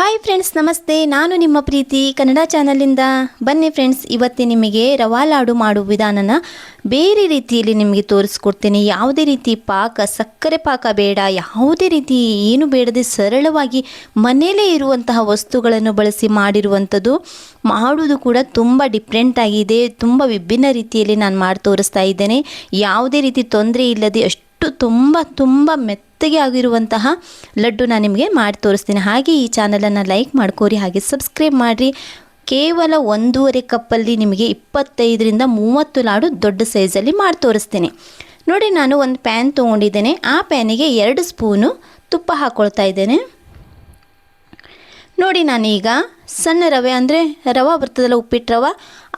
Hi friends ನಮಸ್ತೆ. ನಾನು ನಿಮ್ಮ ಪ್ರೀತಿ. ಕನ್ನಡ ಚಾನಲಿಂದ ಬನ್ನಿ ಫ್ರೆಂಡ್ಸ್ ಇವತ್ತೇ ನಿಮಗೆ ರವಾ ಲಾಡು ಮಾಡುವ ವಿಧಾನನ ಬೇರೆ ರೀತಿಯಲ್ಲಿ ನಿಮಗೆ ತೋರಿಸ್ಕೊಡ್ತೇನೆ. ಯಾವುದೇ ರೀತಿ ಪಾಕ, ಸಕ್ಕರೆ ಪಾಕ ಬೇಡ, ಯಾವುದೇ ರೀತಿ ಏನು ಬೇಡದೆ ಸರಳವಾಗಿ ಮನೆಯಲ್ಲೇ ಇರುವಂತಹ ವಸ್ತುಗಳನ್ನು ಬಳಸಿ ಮಾಡಿರುವಂಥದ್ದು ಮಾಡುವುದು ಕೂಡ ತುಂಬ ಡಿಫ್ರೆಂಟ್ ಆಗಿದೆ. ತುಂಬ ವಿಭಿನ್ನ ರೀತಿಯಲ್ಲಿ ನಾನು ಮಾಡಿ ತೋರಿಸ್ತಾ ಇದ್ದೇನೆ. ಯಾವುದೇ ರೀತಿ ತೊಂದರೆ ಇಲ್ಲದೆ ಅಷ್ಟು ತುಂಬ ತುಂಬ ಮೆತ್ತಗೆ ಆಗಿರುವಂತಹ ಲಡ್ಡು ನಾನು ನಿಮಗೆ ಮಾಡಿ ತೋರಿಸ್ತೀನಿ. ಹಾಗೆ ಈ ಚಾನಲನ್ನು ಲೈಕ್ ಮಾಡ್ಕೋರಿ, ಹಾಗೆ ಸಬ್ಸ್ಕ್ರೈಬ್ ಮಾಡಿರಿ. ಕೇವಲ ಒಂದೂವರೆ ಕಪ್ಪಲ್ಲಿ ನಿಮಗೆ ಇಪ್ಪತ್ತೈದರಿಂದ ಮೂವತ್ತು ಲಾಡು ದೊಡ್ಡ ಸೈಜಲ್ಲಿ ಮಾಡಿ ತೋರಿಸ್ತೀನಿ. ನೋಡಿ ನಾನು ಒಂದು ಪ್ಯಾನ್ ತೊಗೊಂಡಿದ್ದೇನೆ. ಆ ಪ್ಯಾನಿಗೆ ಎರಡು ಸ್ಪೂನು ತುಪ್ಪ ಹಾಕ್ಕೊಳ್ತಾ ಇದ್ದೇನೆ. ನೋಡಿ ನಾನೀಗ ಸಣ್ಣ ರವೆ ಅಂದರೆ ರವೆ ಬರ್ತದಲ್ಲ ಉಪ್ಪಿಟ್ಟು ರವೆ,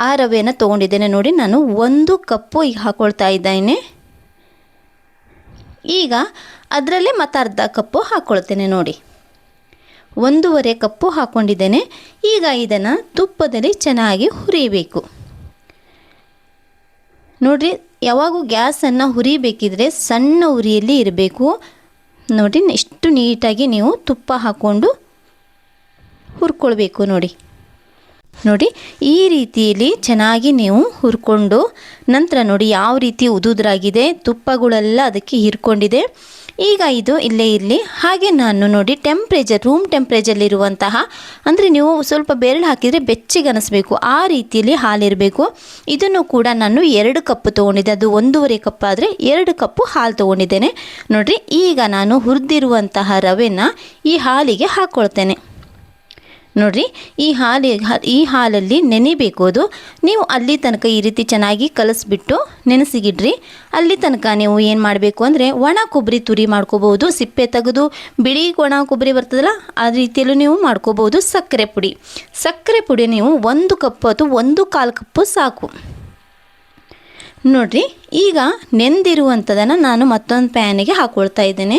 ಆ ರವೆಯನ್ನು ತೊಗೊಂಡಿದ್ದೇನೆ. ನೋಡಿ ನಾನು ಒಂದು ಕಪ್ಪು ಈಗ ಹಾಕ್ಕೊಳ್ತಾ ಇದ್ದೇನೆ. ಈಗ ಅದರಲ್ಲೇ ಮತ್ತು ಅರ್ಧ ಕಪ್ಪು ಹಾಕ್ಕೊಳ್ತೇನೆ ನೋಡಿ. ಒಂದೂವರೆ ಕಪ್ಪು ಹಾಕ್ಕೊಂಡಿದ್ದೇನೆ ಈಗ ಇದನ್ನು ತುಪ್ಪದಲ್ಲಿ ಚೆನ್ನಾಗಿ ಹುರಿಬೇಕು. ನೋಡಿರಿ, ಯಾವಾಗೂ ಗ್ಯಾಸನ್ನು ಹುರಿಬೇಕಿದ್ರೆ ಸಣ್ಣ ಉರಿಯಲ್ಲಿ ಇರಬೇಕು. ನೋಡಿ ಎಷ್ಟು ನೀಟಾಗಿ ನೀವು ತುಪ್ಪ ಹಾಕ್ಕೊಂಡು ಹುರ್ಕೊಳ್ಬೇಕು ನೋಡಿ. ನೋಡಿ, ಈ ರೀತಿಯಲ್ಲಿ ಚೆನ್ನಾಗಿ ನೀವು ಹುರ್ಕೊಂಡು ನಂತರ ನೋಡಿ, ಯಾವ ರೀತಿ ಉದುದ್ರಾಗಿದೆ, ತುಪ್ಪಗಳೆಲ್ಲ ಅದಕ್ಕೆ ಹೀರ್ಕೊಂಡಿದೆ. ಈಗ ಇದು ಇಲ್ಲೇ ಇರಲಿ. ಹಾಗೆ ನಾನು ನೋಡಿ ಟೆಂಪ್ರೇಚರ್ ರೂಮ್ ಟೆಂಪ್ರೇಚರ್ಲಿರುವಂತಹ ಅಂದರೆ ನೀವು ಸ್ವಲ್ಪ ಬೆರಳು ಹಾಕಿದರೆ ಬೆಚ್ಚಿಗನಿಸ್ಬೇಕು ಆ ರೀತಿಯಲ್ಲಿ ಹಾಲಿರಬೇಕು. ಇದನ್ನು ಕೂಡ ನಾನು ಎರಡು ಕಪ್ ತೊಗೊಂಡಿದ್ದೆ. ಅದು ಒಂದೂವರೆ ಕಪ್ ಆದರೆ ಎರಡು ಕಪ್ಪು ಹಾಲು ತೊಗೊಂಡಿದ್ದೇನೆ. ನೋಡಿರಿ, ಈಗ ನಾನು ಹುರಿದಿರುವಂತಹ ರವೆನ ಈ ಹಾಲಿಗೆ ಹಾಕ್ಕೊಳ್ತೇನೆ ನೋಡ್ರಿ, ಈ ಹಾಲಿ, ಈ ಹಾಲಲ್ಲಿ ನೆನಿಬೇಕು ಅದು ನೀವು ಅಲ್ಲಿ ತನಕ ಈ ರೀತಿ ಚೆನ್ನಾಗಿ ಕಲಸಿಬಿಟ್ಟು ನೆನೆಸಿಗಿಡ್ರಿ. ಅಲ್ಲಿ ತನಕ ನೀವು ಏನು ಮಾಡಬೇಕು ಅಂದರೆ ಒಣ ಕೊಬ್ಬರಿ ತುರಿ ಮಾಡ್ಕೋಬೋದು ಸಿಪ್ಪೆ ತೆಗೆದು ಬಿಳಿ ಒಣ ಕೊಬ್ಬರಿ ಬರ್ತದಲ್ಲ, ಆ ರೀತಿಯಲ್ಲೂ ನೀವು ಮಾಡ್ಕೋಬಹುದು ಸಕ್ಕರೆ ಪುಡಿ. ಸಕ್ಕರೆ ಪುಡಿ ನೀವು ಒಂದು ಕಪ್ ಅಥವಾ ಒಂದು ಕಾಲು ಕಪ್ಪು ಸಾಕು. ನೋಡ್ರಿ, ಈಗ ನೆಂದಿರುವಂಥದ್ದನ್ನು ನಾನು ಮತ್ತೊಂದು ಪ್ಯಾನಿಗೆ ಹಾಕ್ಕೊಳ್ತಾ ಇದ್ದೇನೆ.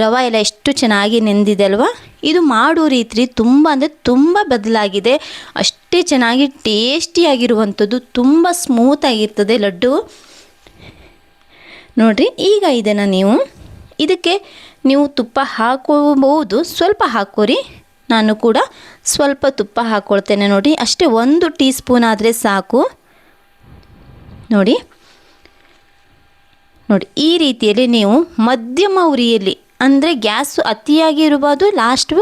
ರವೆ ಎಲ್ಲ ಎಷ್ಟು ಚೆನ್ನಾಗಿ ನೆಂದಿದೆ ಅಲ್ವಾ? ಇದು ಮಾಡೋ ರೀತಿ ತುಂಬ ಅಂದರೆ ತುಂಬ ಬದಲಾಗಿದೆ. ಅಷ್ಟೇ ಚೆನ್ನಾಗಿ ಟೇಸ್ಟಿಯಾಗಿರುವಂಥದ್ದು ತುಂಬ ಸ್ಮೂತಾಗಿರ್ತದೆ ಲಡ್ಡು. ನೋಡಿರಿ, ಈಗ ಇದನ್ನು ನೀವು ಇದಕ್ಕೆ ನೀವು ತುಪ್ಪ ಹಾಕೋಬಹುದು, ಸ್ವಲ್ಪ ಹಾಕೋರಿ. ನಾನು ಕೂಡ ಸ್ವಲ್ಪ ತುಪ್ಪ ಹಾಕ್ಕೊಳ್ತೇನೆ ನೋಡಿ ಅಷ್ಟೇ ಒಂದು ಟೀ ಸ್ಪೂನ್ ಆದರೆ ಸಾಕು. ನೋಡಿ. ನೋಡಿ, ಈ ರೀತಿಯಲ್ಲಿ ನೀವು ಮಧ್ಯಮ ಉರಿಯಲ್ಲಿ, ಅಂದರೆ ಗ್ಯಾಸು ಅತಿಯಾಗಿ ಇರಬಾರ್ದು ಲಾಸ್ಟ್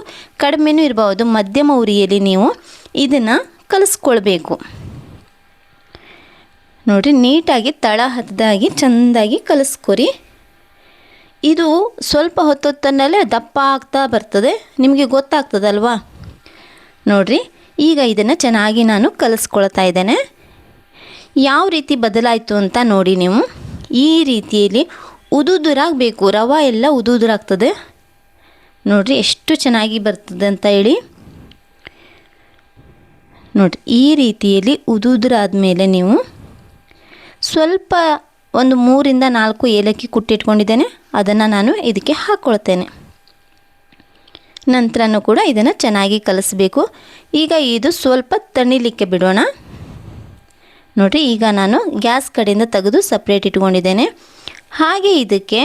ಕಡಿಮೆನೂ ಇರಬಾರ್ದು ಮಧ್ಯಮ ಉರಿಯಲ್ಲಿ ನೀವು ಇದನ್ನು ಕಲಿಸ್ಕೊಳ್ಬೇಕು. ನೋಡಿ, ನೀಟಾಗಿ ತಳ ಹತ್ತದಾಗಿ ಚೆಂದಾಗಿ ಕಲಿಸ್ಕೊರಿ. ಇದು ಸ್ವಲ್ಪ ಹೊತ್ತೊತ್ತನಲ್ಲೇ ದಪ್ಪ ಆಗ್ತಾ ಬರ್ತದೆ, ನಿಮಗೆ ಗೊತ್ತಾಗ್ತದಲ್ವಾ? ನೋಡಿರಿ, ಈಗ ಇದನ್ನು ಚೆನ್ನಾಗಿ ನಾನು ಕಲಿಸ್ಕೊಳ್ತಾ ಇದ್ದೇನೆ. ಯಾವ ರೀತಿ ಬದಲಾಯಿತು ಅಂತ ನೋಡಿ ನೀವು. ಈ ರೀತಿಯಲ್ಲಿ ಉದುದುರಾಗಬೇಕು. ರವೆ ಎಲ್ಲ ಉದುದುರಾಗ್ತದೆ. ನೋಡಿರಿ ಎಷ್ಟು ಚೆನ್ನಾಗಿ ಬರ್ತದೆ ಅಂತ ಹೇಳಿ. ನೋಡಿರಿ, ಈ ರೀತಿಯಲ್ಲಿ ಉದುದುರಾದ ಮೇಲೆ ನೀವು ಸ್ವಲ್ಪ ಒಂದು ಮೂರಿಂದ ನಾಲ್ಕು ಏಲಕ್ಕಿ ಕುಟ್ಟಿಟ್ಕೊಂಡಿದ್ದೇನೆ ಅದನ್ನು ನಾನು ಇದಕ್ಕೆ ಹಾಕ್ಕೊಳ್ತೇನೆ ನಂತರನೂ ಕೂಡ ಇದನ್ನು ಚೆನ್ನಾಗಿ ಕಲಿಸ್ಬೇಕು. ಈಗ ಇದು ಸ್ವಲ್ಪ ತಣಿಲಿಕ್ಕೆ ಬಿಡೋಣ. ನೋಡಿರಿ, ಈಗ ನಾನು ಗ್ಯಾಸ್ ಕಡೆಯಿಂದ ತೆಗೆದು ಸಪ್ರೇಟ್ ಇಟ್ಕೊಂಡಿದ್ದೇನೆ. ಹಾಗೆ ಇದಕ್ಕೆ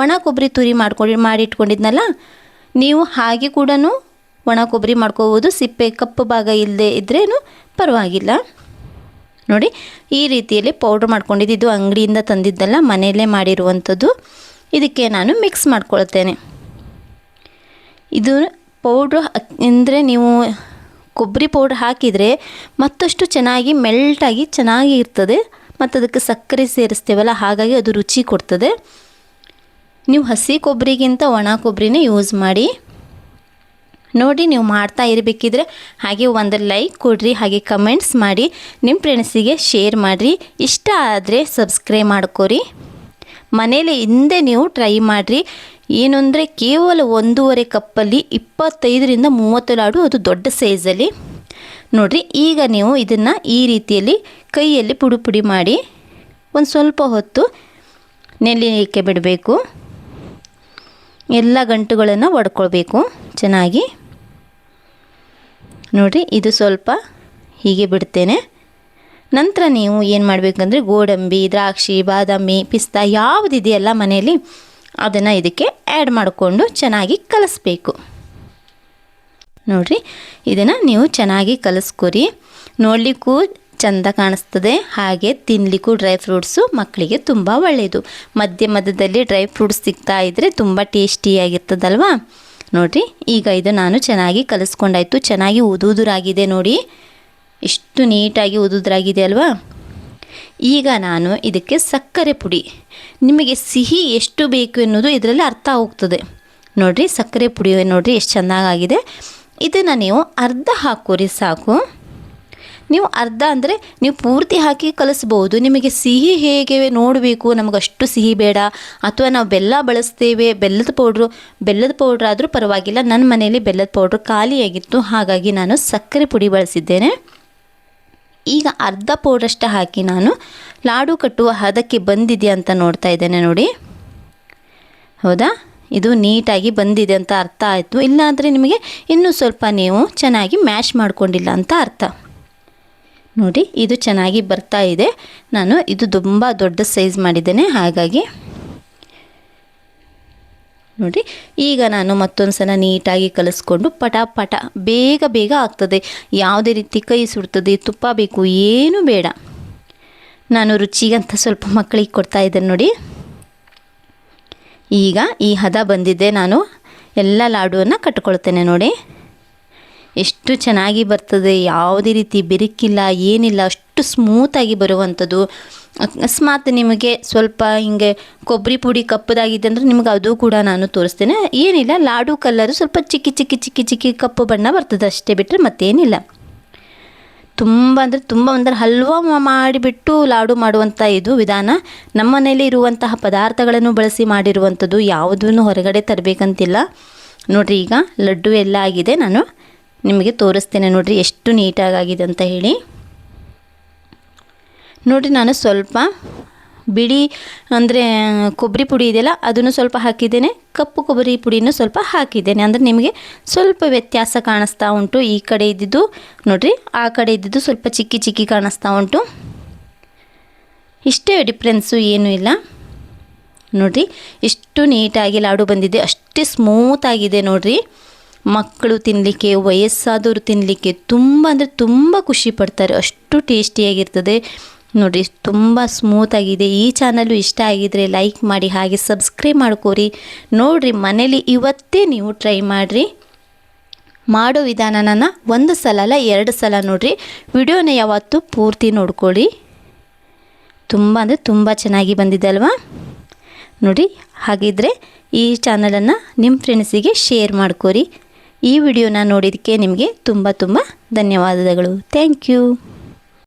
ಒಣ ಕೊಬ್ಬರಿ ತುರಿ ಮಾಡ್ಕೊಂಡು, ಮಾಡಿಟ್ಕೊಂಡಿದ್ನಲ್ಲ, ನೀವು ಹಾಗೆ ಕೂಡ ಒಣ ಕೊಬ್ಬರಿ ಮಾಡ್ಕೋಬೋದು. ಸಿಪ್ಪೆ ಕಪ್ಪು ಭಾಗ ಇಲ್ಲದೆ ಇದ್ರೇನು ಪರವಾಗಿಲ್ಲ. ನೋಡಿ, ಈ ರೀತಿಯಲ್ಲಿ ಪೌಡ್ರ್ ಮಾಡ್ಕೊಂಡಿದ್ದು, ಇದು ಅಂಗಡಿಯಿಂದ ತಂದಿದ್ದಲ್ಲ, ಮನೆಯಲ್ಲೇ ಮಾಡಿರುವಂಥದ್ದು. ಇದಕ್ಕೆ ನಾನು ಮಿಕ್ಸ್ ಮಾಡ್ಕೊಳ್ತೇನೆ. ಇದು ಪೌಡ್ರ್ ಅಂದರೆ ನೀವು ಕೊಬ್ಬರಿ ಪೌಡ್ರ್ ಹಾಕಿದರೆ ಮತ್ತಷ್ಟು ಚೆನ್ನಾಗಿ ಮೆಲ್ಟಾಗಿ ಚೆನ್ನಾಗಿ ಇರ್ತದೆ. ಮತ್ತು ಅದಕ್ಕೆ ಸಕ್ಕರೆ ಸೇರಿಸ್ತೇವಲ್ಲ, ಹಾಗಾಗಿ ಅದು ರುಚಿ ಕೊಡ್ತದೆ. ನೀವು ಹಸಿ ಕೊಬ್ಬರಿಗಿಂತ ಒಣ ಕೊಬ್ಬರಿನೇ ಯೂಸ್ ಮಾಡಿ. ನೋಡಿ, ನೀವು ಮಾಡ್ತಾ ಇರಬೇಕಿದ್ರೆ ಹಾಗೆ ಒಂದು ಲೈಕ್ ಕೊಡ್ರಿ, ಹಾಗೆ ಕಮೆಂಟ್ಸ್ ಮಾಡಿ. ನಿಮ್ಮ ಫ್ರೆಂಡ್ಸಿಗೆ ಶೇರ್ ಮಾಡಿರಿ. ಇಷ್ಟ ಆದರೆ ಸಬ್ಸ್ಕ್ರೈಬ್ ಮಾಡ್ಕೊರಿ. ಮನೇಲಿ ಹಿಂದೆ ನೀವು ಟ್ರೈ ಮಾಡಿರಿ. ಏನು ಅಂದರೆ ಕೇವಲ ಒಂದೂವರೆ ಕಪ್ಪಲ್ಲಿ ಇಪ್ಪತ್ತೈದರಿಂದ ಮೂವತ್ತು ಲಾಡು ಅದು ದೊಡ್ಡ ಸೈಜಲ್ಲಿ ನೋಡಿರಿ, ಈಗ ನೀವು ಇದನ್ನು ಈ ರೀತಿಯಲ್ಲಿ ಕೈಯಲ್ಲಿ ಪುಡಿ ಪುಡಿ ಮಾಡಿ ಒಂದು ಸ್ವಲ್ಪ ಹೊತ್ತು ನೆಲ್ಲಿಕ್ಕೆ ಬಿಡಬೇಕು. ಎಲ್ಲ ಗಂಟುಗಳನ್ನು ಒಡ್ಕೊಳ್ಬೇಕು ಚೆನ್ನಾಗಿ. ನೋಡಿರಿ, ಇದು ಸ್ವಲ್ಪ ಹೀಗೆ ಬಿಡ್ತೇನೆ. ನಂತರ ನೀವು ಏನು ಮಾಡಬೇಕಂದ್ರೆ ಗೋಡಂಬಿ, ದ್ರಾಕ್ಷಿ, ಬಾದಾಮಿ, ಪಿಸ್ತಾ ಯಾವುದಿದೆಯಲ್ಲ ಮನೆಯಲ್ಲಿ ಅದನ್ನು ಇದಕ್ಕೆ ಆ್ಯಡ್ ಮಾಡಿಕೊಂಡು ಚೆನ್ನಾಗಿ ಕಲಿಸ್ಬೇಕು. ನೋಡಿರಿ, ಇದನ್ನು ನೀವು ಚೆನ್ನಾಗಿ ಕಲಿಸ್ಕೊರಿ. ನೋಡಲಿಕ್ಕೂ ಚಂದ ಕಾಣಿಸ್ತದೆ, ಹಾಗೆ ತಿನ್ನಲಿಕ್ಕೂ ಡ್ರೈ ಫ್ರೂಟ್ಸು ಮಕ್ಕಳಿಗೆ ತುಂಬ ಒಳ್ಳೆಯದು ಮಧ್ಯ ಮಧ್ಯದಲ್ಲಿ ಡ್ರೈ ಫ್ರೂಟ್ಸ್ ಸಿಗ್ತಾ ಇದ್ದರೆ ತುಂಬ ಟೇಸ್ಟಿಯಾಗಿರ್ತದಲ್ವಾ ನೋಡಿರಿ, ಈಗ ಇದು ನಾನು ಚೆನ್ನಾಗಿ ಕಲಿಸ್ಕೊಂಡಾಯಿತು, ಚೆನ್ನಾಗಿ ಉದುದುರಾಗಿದೆ ನೋಡಿ. ಇಷ್ಟು ನೀಟಾಗಿ ಉದುದುರಾಗಿದೆ ಅಲ್ವಾ? ಈಗ ನಾನು ಇದಕ್ಕೆ ಸಕ್ಕರೆ ಪುಡಿ. ನಿಮಗೆ ಸಿಹಿ ಎಷ್ಟು ಬೇಕು ಎನ್ನುವುದು ಇದರಲ್ಲಿ ಅರ್ಥ ಹೋಗ್ತದೆ. ನೋಡಿರಿ, ಸಕ್ಕರೆ ಪುಡಿ ನೋಡಿರಿ ಎಷ್ಟು ಚೆನ್ನಾಗಾಗಿದೆ. ಇದನ್ನು ನೀವು ಅರ್ಧ ಹಾಕೋರಿ ಸಾಕು. ನೀವು ಅರ್ಧ ಅಂದರೆ ನೀವು ಪೂರ್ತಿ ಹಾಕಿ ಕಲಿಸ್ಬೋದು. ನಿಮಗೆ ಸಿಹಿ ಹೇಗೆ ನೋಡಬೇಕು? ನಮಗಷ್ಟು ಸಿಹಿ ಬೇಡ. ಅಥವಾ ನಾವು ಬೆಲ್ಲ ಬಳಸ್ತೇವೆ, ಬೆಲ್ಲದ ಪೌಡ್ರು ಬೆಲ್ಲದ ಪೌಡ್ರ್ ಆದರೂ ಪರವಾಗಿಲ್ಲ. ನನ್ನ ಮನೆಯಲ್ಲಿ ಬೆಲ್ಲದ ಪೌಡ್ರ್ ಖಾಲಿಯಾಗಿತ್ತು. ಹಾಗಾಗಿ ನಾನು ಸಕ್ಕರೆ ಪುಡಿ ಬಳಸಿದ್ದೇನೆ. ಈಗ ಅರ್ಧ ಪೌಡ್ರಷ್ಟು ಹಾಕಿ ನಾನು ಲಾಡು ಕಟ್ಟುವ ಹದಕ್ಕೆ ಬಂದಿದೆ ಅಂತ ನೋಡ್ತಾ ಇದ್ದೇನೆ ನೋಡಿ. ಹೌದಾ? ಇದು ನೀಟಾಗಿ ಬಂದಿದೆ ಅಂತ ಅರ್ಥ ಆಯಿತು. ಇಲ್ಲಾಂದರೆ ನಿಮಗೆ ಇನ್ನೂ ಸ್ವಲ್ಪ ನೀವು ಚೆನ್ನಾಗಿ ಮ್ಯಾಶ್ ಮಾಡಿಕೊಂಡಿಲ್ಲ ಅಂತ ಅರ್ಥ. ನೋಡಿ, ಇದು ಚೆನ್ನಾಗಿ ಬರ್ತಾ ಇದೆ. ನಾನು ಇದು ತುಂಬ ದೊಡ್ಡ ಸೈಜ್ ಮಾಡಿದ್ದೇನೆ, ಹಾಗಾಗಿ ನೋಡಿ, ಈಗ ನಾನು ಮತ್ತೊಂದು ಸಲ ನೀಟಾಗಿ ಕಲಿಸ್ಕೊಂಡು ಪಟ ಪಟ ಬೇಗ ಬೇಗ ಆಗ್ತದೆ. ಯಾವುದೇ ರೀತಿ ಕೈ ಸುಡ್ತದೆ, ತುಪ್ಪ ಬೇಕು, ಏನೂ ಬೇಡ. ನಾನು ರುಚಿಗಂತ ಸ್ವಲ್ಪ ಮಕ್ಕಳಿಗೆ ಕೊಡ್ತಾ ಇದ್ದೇನೆ ನೋಡಿ. ಈಗ ಈ ಹದ ಬಂದಿದ್ದೆ ನಾನು ಎಲ್ಲ ಲಾಡುವನ್ನು ಕಟ್ಕೊಳ್ತೇನೆ ನೋಡಿ. ಎಷ್ಟು ಚೆನ್ನಾಗಿ ಬರ್ತದೆ, ಯಾವುದೇ ರೀತಿ ಬೆರಕಿಲ್ಲ, ಏನಿಲ್ಲ, ಅಷ್ಟು ಸ್ಮೂತಾಗಿ ಬರುವಂಥದ್ದು. ಅಕಸ್ಮಾತ್ ನಿಮಗೆ ಸ್ವಲ್ಪ ಹಿಂಗೆ ಕೊಬ್ಬರಿ ಪುಡಿ ಕಪ್ಪದಾಗಿದೆ ಅಂದರೆ ನಿಮಗೆ ಅದು ಕೂಡ ನಾನು ತೋರಿಸ್ತೇನೆ. ಏನಿಲ್ಲ, ಲಾಡು ಕಲ್ಲರು ಸ್ವಲ್ಪ ಚಿಕ್ಕಿ ಚಿಕ್ಕಿ ಚಿಕ್ಕಿ ಚಿಕ್ಕಿ ಕಪ್ಪು ಬಣ್ಣ ಬರ್ತದೆ ಅಷ್ಟೇ ಬಿಟ್ಟರೆ ಮತ್ತೇನಿಲ್ಲ. ತುಂಬ ಅಂದರೆ ತುಂಬ ಅಂದರೆ ಹಲ್ವಾ ಮಾಡಿಬಿಟ್ಟು ಲಾಡು ಮಾಡುವಂಥ ಇದು ವಿಧಾನ. ನಮ್ಮ ಮನೆಯಲ್ಲಿ ಇರುವಂತಹ ಪದಾರ್ಥಗಳನ್ನು ಬಳಸಿ ಮಾಡಿರುವಂಥದ್ದು ಯಾವುದನ್ನು ಹೊರಗಡೆ ತರಬೇಕಂತಿಲ್ಲ. ನೋಡಿರಿ ಈಗ ಲಡ್ಡು ಎಲ್ಲ ಆಗಿದೆ. ನಾನು ನಿಮಗೆ ತೋರಿಸ್ತೇನೆ ನೋಡಿರಿ ಎಷ್ಟು ನೀಟಾಗಿದೆ ಅಂತ ಹೇಳಿ. ನೋಡಿರಿ ನಾನು ಸ್ವಲ್ಪ ಬಿಳಿ ಅಂದರೆ ಕೊಬ್ಬರಿ ಪುಡಿ ಇದೆಯಲ್ಲ, ಅದನ್ನು ಸ್ವಲ್ಪ ಹಾಕಿದ್ದೇನೆ. ಕಪ್ಪು ಕೊಬ್ಬರಿ ಪುಡಿನೂ ಸ್ವಲ್ಪ ಹಾಕಿದ್ದೇನೆ. ಅಂದರೆ ನಿಮಗೆ ಸ್ವಲ್ಪ ವ್ಯತ್ಯಾಸ ಕಾಣಿಸ್ತಾ ಉಂಟು ಈ ಕಡೆ ಇದ್ದಿದ್ದು. ನೋಡಿರಿ, ಆ ಕಡೆ ಇದ್ದಿದ್ದು ಸ್ವಲ್ಪ ಚಿಕ್ಕಿ ಚಿಕ್ಕಿ ಕಾಣಿಸ್ತಾ ಉಂಟು. ಇಷ್ಟೇ ಡಿಫ್ರೆನ್ಸು ಏನೂ ಇಲ್ಲ. ನೋಡಿರಿ ಎಷ್ಟು ನೀಟಾಗಿ ಲಾಡು ಬಂದಿದೆ. ಅಷ್ಟೇ ಸ್ಮೂತಾಗಿದೆ ನೋಡಿರಿ. ಮಕ್ಕಳು ತಿನ್ನಲಿಕ್ಕೆ ವಯಸ್ಸಾದವರು ತಿನ್ನಲಿಕ್ಕೆ ತುಂಬ ಅಂದರೆ ತುಂಬ ಖುಷಿ ಪಡ್ತಾರೆ. ಅಷ್ಟು ಟೇಸ್ಟಿಯಾಗಿರ್ತದೆ ನೋಡಿ, ತುಂಬ ಸ್ಮೂತಾಗಿದೆ ಈ ಚಾನಲು ಇಷ್ಟ ಆಗಿದರೆ ಲೈಕ್ ಮಾಡಿ, ಹಾಗೆ ಸಬ್ಸ್ಕ್ರೈಬ್ ಮಾಡ್ಕೋರಿ. ನೋಡಿರಿ, ಮನೇಲಿ ಇವತ್ತೇ ನೀವು ಟ್ರೈ ಮಾಡಿರಿ. ಮಾಡೋ ವಿಧಾನನ ಒಂದು ಸಲ ಅಲ್ಲ, ಎರಡು ಸಲ ನೋಡಿರಿ. ವಿಡಿಯೋನ ಯಾವತ್ತೂ ಪೂರ್ತಿ ನೋಡ್ಕೊಳ್ಳಿ ತುಂಬ ಅಂದರೆ ತುಂಬ ಚೆನ್ನಾಗಿ ಬಂದಿದೆ ಅಲ್ವಾ? ನೋಡಿ, ಹಾಗಿದ್ರೆ ಈ ಚಾನಲನ್ನು ನಿಮ್ಮ ಫ್ರೆಂಡ್ಸಿಗೆ ಶೇರ್ ಮಾಡ್ಕೋರಿ. ಈ ವಿಡಿಯೋನ ನೋಡಿದ್ದಕ್ಕೆ ನಿಮಗೆ ತುಂಬ ತುಂಬ ಧನ್ಯವಾದಗಳು. Thank you